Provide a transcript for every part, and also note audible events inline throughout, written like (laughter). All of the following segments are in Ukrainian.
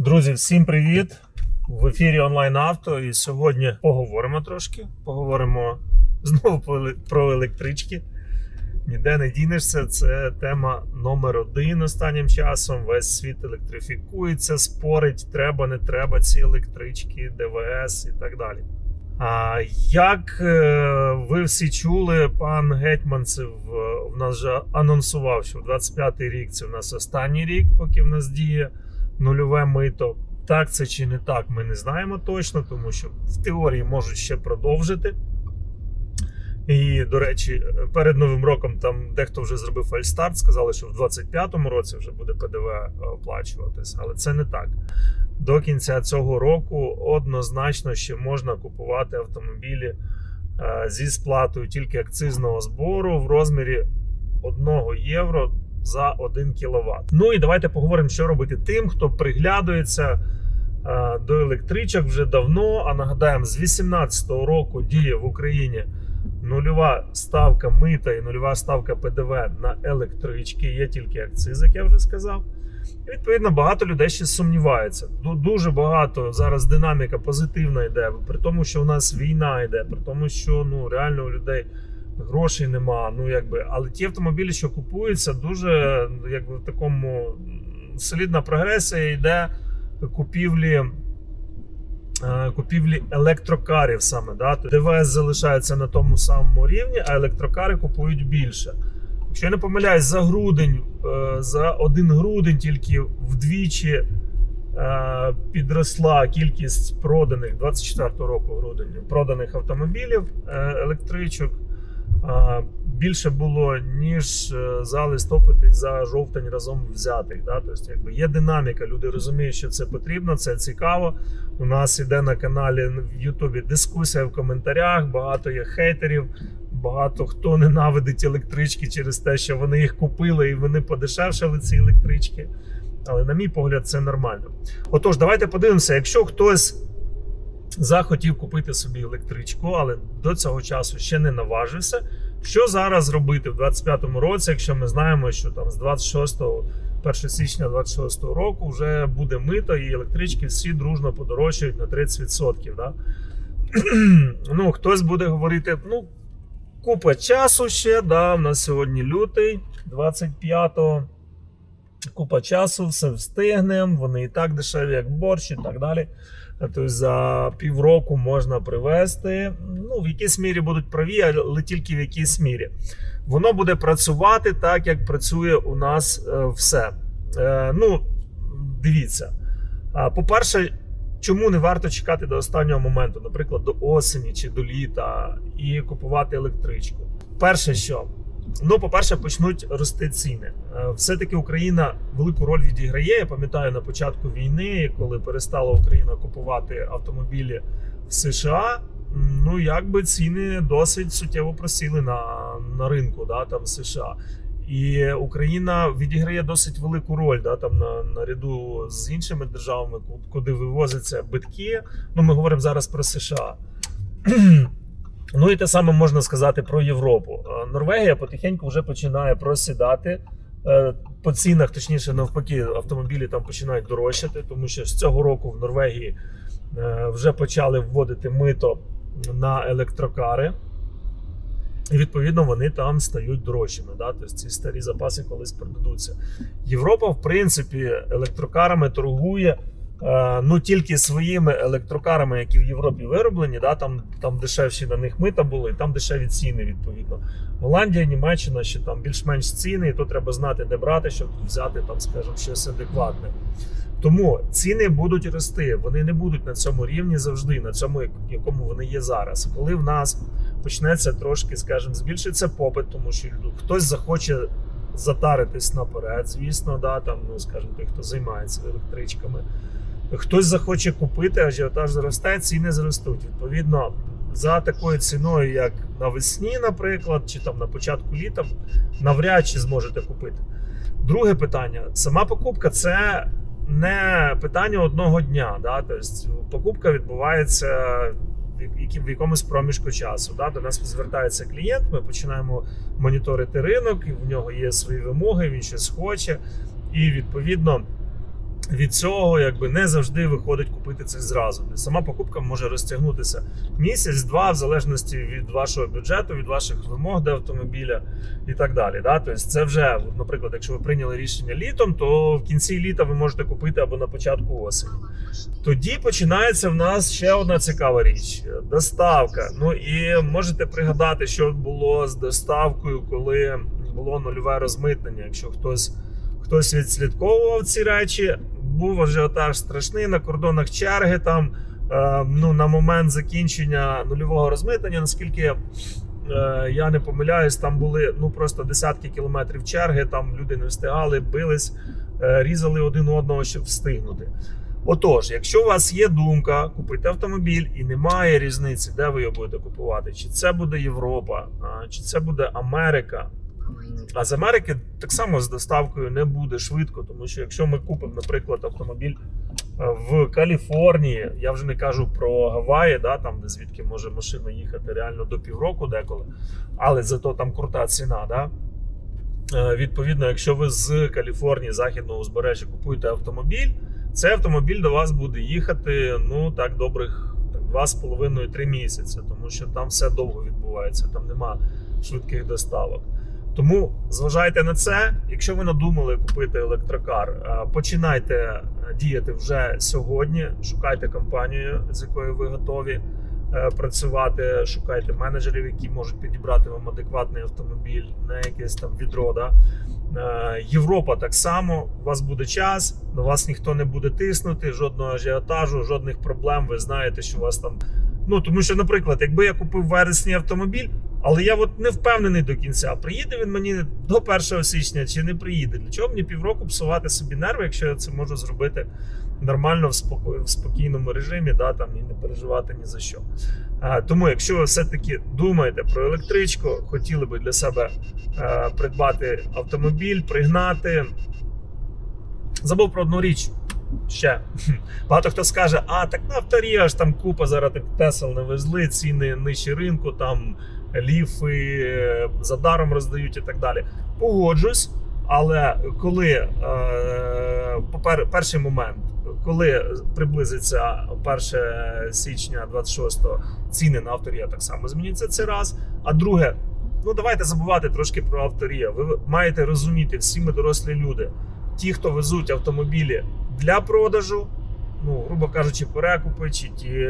Друзі, всім привіт! В ефірі онлайн авто. І сьогодні поговоримо трошки. Поговоримо знову про електрички. Ніде не дінешся. Це тема номер один останнім часом. Весь світ електрифікується, спорить, треба, не треба ці електрички, ДВС і так далі. А як е, ви всі чули, пан Гетьманцев в нас вже анонсував, що 25-й рік це в нас останній рік, поки в нас діє нульове мито. Так це чи не так, ми не знаємо точно, тому що в теорії можуть ще продовжити. І, до речі, перед Новим роком там дехто вже зробив фальстарт, сказали, що в 25-му році вже буде ПДВ оплачуватись, але це не так. До кінця цього року однозначно ще можна купувати автомобілі е, зі сплатою тільки акцизного збору в розмірі 1 євро за 1 кВт. Ну і давайте поговоримо, що робити тим, хто приглядується е, до електричок вже давно. А нагадаємо, з 2018 року діє в Україні нульова ставка мита і нульова ставка ПДВ на електрички. Є тільки акциз, як я вже сказав. І відповідно багато людей ще сумніваються. Дуже багато зараз динаміка позитивна йде, при тому, що у нас війна йде, при тому, що ну реально у людей грошей нема. Ну якби, але ті автомобілі, що купуються, дуже якби в такому солідна прогресія йде купівлі. е, Купівлі електрокарів саме да? ДВС залишається на тому самому рівні, а електрокари купують більше. Якщо я не помиляюсь, за грудень, е, за один грудень тільки вдвічі е, підросла кількість проданих 24 року грудень проданих автомобілів електричок. Більше було ніж е, за листопад і за жовтень разом взятих. Да? Тобто, якби є динаміка, люди розуміють, що це потрібно, це цікаво. У нас іде на каналі в Ютубі дискусія в коментарях, багато є хейтерів. Багато хто ненавидить електрички через те, що вони їх купили і вони подешевшали ці електрички. Але, на мій погляд, це нормально. Отож, давайте подивимося, якщо хтось захотів купити собі електричку, але до цього часу ще не наважився. Що зараз робити в 25-му році, якщо ми знаємо, що там з 26 1 січня 26 року вже буде мито, і електрички всі дружно подорожчають на 30%. Да? (clears throat) ну, хтось буде говорити, ну, купа часу ще, да, в нас сьогодні лютий, 25-го. Купа часу, все встигнемо, вони і так дешеві, як борщ, і так далі. Тобто за півроку можна привезти. Ну, в якійсь мірі будуть праві, але тільки в якійсь мірі. Воно буде працювати так, як працює у нас е, все. Е, ну, дивіться. По-перше, чому не варто чекати до останнього моменту, наприклад, до осені чи до літа, і купувати електричку? Перше, що ну, по-перше, почнуть рости ціни. Е, Все-таки Україна велику роль відіграє. Я пам'ятаю на початку війни, коли перестала Україна купувати автомобілі в США. Ну, якби ціни досить суттєво просіли на, на ринку да, там США. І Україна відіграє досить велику роль да, там на, наряду з іншими державами, ку- куди вивозяться битки. Ну, ми говоримо зараз про США. Ну і те саме можна сказати про Європу. Е, Норвегія потихеньку вже починає просідати. Е, По цінах, точніше, навпаки, автомобілі там починають дорожчати, тому що з цього року в Норвегії е, вже почали вводити мито на електрокари. І відповідно вони там стають дорожчими. Да? Тобто ці старі запаси колись продадуться. Європа, в принципі, електрокарами торгує ну тільки своїми електрокарами, які в Європі вироблені. Да? Там, там дешевші на них мита були, там дешеві ціни, відповідно. Голландія, Німеччина, ще там більш-менш ціни, і то треба знати, де брати, щоб взяти там, скажімо, щось адекватне. Тому ціни будуть рости, вони не будуть на цьому рівні завжди, на цьому, як- якому вони є зараз. Коли в нас почнеться трошки, скажімо, збільшиться попит, тому що хтось захоче затаритись наперед, звісно, да, там, ну, скажімо, той, хто займається електричками. Хтось захоче купити, ажіотаж зросте, ціни зростуть. Відповідно, за такою ціною, як навесні, наприклад, чи там на початку літа, навряд чи зможете купити. Друге питання: сама покупка це не питання одного дня. Да? Тобто покупка відбувається в якомусь проміжку часу. Да? До нас звертається клієнт, ми починаємо моніторити ринок, і в нього є свої вимоги, він щось хоче. І відповідно від цього якби не завжди виходить купити це зразу. Сама покупка може розтягнутися місяць-два, в залежності від вашого бюджету, від ваших вимог до автомобіля і так далі. Да? Тобто це вже, наприклад, якщо ви прийняли рішення літом, то в кінці літа ви можете купити або на початку осені. Тоді починається в нас ще одна цікава річ: доставка. Ну і можете пригадати, що було з доставкою, коли було нульове розмитнення. Якщо хтось хтось відслідковував ці речі, був ажіотаж страшний на кордонах черги. Там е, ну на момент закінчення нульового розмитнення, наскільки е, я не помиляюсь, там були ну просто десятки кілометрів черги. Там люди не встигали, бились, е, різали один одного, щоб встигнути. Отож, якщо у вас є думка купити автомобіль і немає різниці, де ви його будете купувати, чи це буде Європа, чи це буде Америка. А з Америки так само з доставкою не буде швидко, тому що якщо ми купимо, наприклад, автомобіль е, в Каліфорнії, я вже не кажу про Гаваї, да, там де звідки може машина їхати реально до півроку деколи, але зато там крута ціна. Да? Е, Відповідно, якщо ви з Каліфорнії, західного узбережжя купуєте автомобіль, цей автомобіль до вас буде їхати ну так добрих так, 2,5-3 місяці, тому що там все довго відбувається, там нема швидких доставок. Тому зважайте на це. Якщо ви надумали купити електрокар, е, починайте е, діяти вже сьогодні. Шукайте компанію, з якою ви готові е, працювати. Шукайте менеджерів, які можуть підібрати вам адекватний автомобіль, не якесь там відро. Європа так само. У вас буде час, на вас ніхто не буде тиснути, жодного ажіотажу, жодних проблем. Ви знаєте, що у вас там. Ну тому що, наприклад, якби я купив вересні автомобіль, але я от не впевнений до кінця, приїде він мені до 1 січня чи не приїде. Для чого мені півроку псувати собі нерви, якщо я це можу зробити нормально в, спокійному режимі, да, там, і не переживати ні за що. А, тому, якщо ви все-таки думаєте про електричку, хотіли би для себе е, придбати автомобіль, пригнати. Забув про одну річ. Ще (laughs) багато хто скаже, а так на авторія ж там купа зараз Тесел не везли, ціни нижче ринку, там ліфи е, за даром роздають і так далі. Погоджусь, але коли е, перший момент, коли приблизиться 1 січня 26-го, ціни на авторія так само зміняться це раз. А друге, ну давайте забувати трошки про авторія. Ви маєте розуміти, всі ми дорослі люди, ті, хто везуть автомобілі для продажу, ну, грубо кажучи, перекупи, чи ті,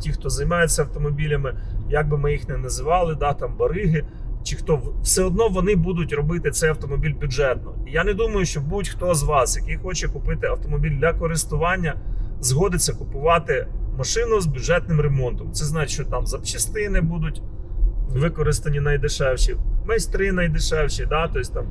ті, хто займається автомобілями, як би ми їх не називали, да, там бариги, чи хто все одно вони будуть робити цей автомобіль бюджетно. І я не думаю, що будь-хто з вас, який хоче купити автомобіль для користування, згодиться купувати машину з бюджетним ремонтом. Це значить, що там запчастини будуть використані найдешевші, майстри найдешевші, да, тобто там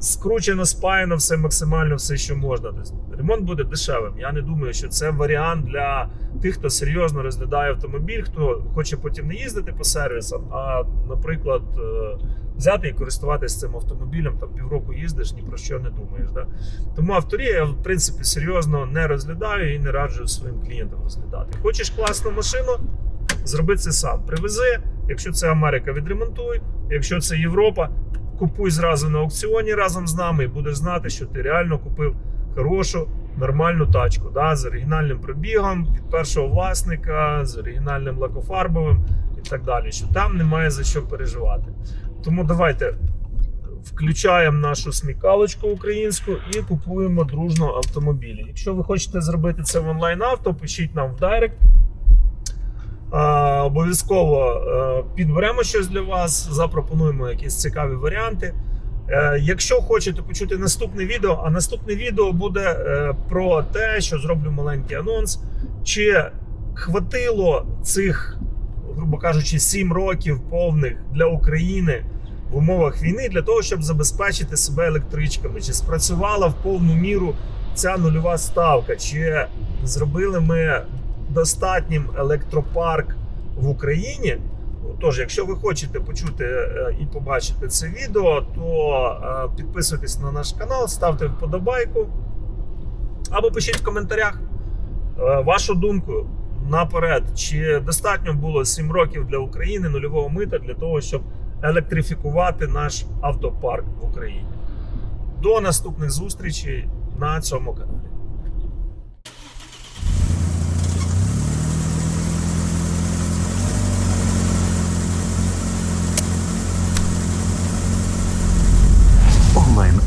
скручено, спаяно, все максимально, все, що можна. Тобто, ремонт буде дешевим. Я не думаю, що це варіант для тих, хто серйозно розглядає автомобіль, хто хоче потім не їздити по сервісам, а, наприклад, е, взяти і користуватися цим автомобілем, там півроку їздиш, ні про що не думаєш. Да? Тому авторія я в принципі серйозно не розглядаю і не раджу своїм клієнтам розглядати. Хочеш класну машину, зроби це сам. Привези, якщо це Америка, відремонтуй, якщо це Європа. Купуй зразу на аукціоні разом з нами, і будеш знати, що ти реально купив хорошу, нормальну тачку да, з оригінальним пробігом від першого власника, з оригінальним лакофарбовим і так далі. Що там немає за що переживати. Тому давайте включаємо нашу смікалочку українську і купуємо дружно автомобілі. Якщо ви хочете зробити це в онлайн авто, пишіть нам в Директ. Е, Обов'язково е, підберемо щось для вас, запропонуємо якісь цікаві варіанти. Е, Якщо хочете почути наступне відео, а наступне відео буде про те, що зроблю маленький анонс, чи хватило цих, грубо кажучи, 7 років повних для України в умовах війни для того, щоб забезпечити себе електричками, чи спрацювала в повну міру ця нульова ставка, чи зробили ми достатнім електропарк в Україні. Тож, якщо ви хочете почути е, і побачити це відео, то е, підписуйтесь на наш канал, ставте вподобайку або пишіть в коментарях е, вашу думку наперед, чи достатньо було 7 років для України нульового мита для того, щоб електрифікувати наш автопарк в Україні. До наступних зустрічей на цьому каналі.